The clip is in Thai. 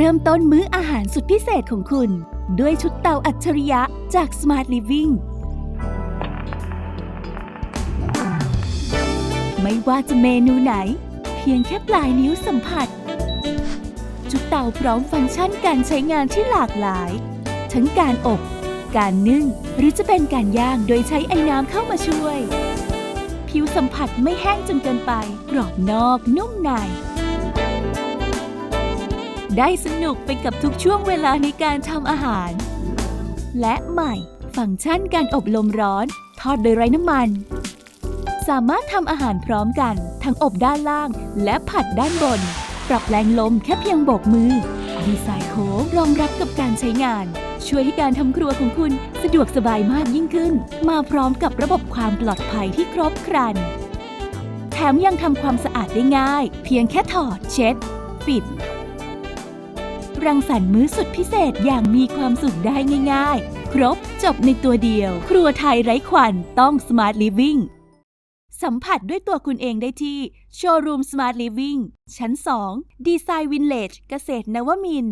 เริ่มต้นมื้ออาหารสุดพิเศษของคุณ ด้วยชุดเตาอัจฉริยะจาก Smart Living ไม่ว่าจะเมนูไหน เพียงแค่ปลายนิ้วสัมผัส ชุดเตาพร้อมฟังก์ชันการใช้งานที่หลากหลาย ทั้งการอบ การนึ่ง หรือจะเป็นการย่างโดยใช้ไอ้น้ำเข้ามาช่วย ผิวสัมผัสไม่แห้งจนเกินไปกรอบนอกนุ่มใน ได้สนุกไปกับทุกช่วงเวลาในการทำอาหาร และใหม่ ฟังก์ชันการอบลมร้อน ทอดโดยไร้น้ำมัน สามารถทำอาหารพร้อมกัน ทั้งอบด้านล่างและผัดด้านบน ปรับแรงลมแค่เพียงโบกมือ ดีไซน์โค้งรองรับกับการใช้งาน ช่วยให้การทำครัวของคุณสะดวกสบายมากยิ่งขึ้น มาพร้อมกับระบบความปลอดภัยที่ครบครัน แถมยังทำความสะอาดได้ง่าย เพียงแค่ถอดเช็ด ปิด รังสรรค์มื้อสุดพิเศษอย่างมีความสุขได้ง่าย ๆ ครบจบในตัวเดียว ครัวไทยไร้ควันต้อง Smart Living สัมผัสด้วยตัวคุณเองได้ที่โชว์รูม Smart Living ชั้น 2 ดีไซน์วินเลจเกษตรนวมิน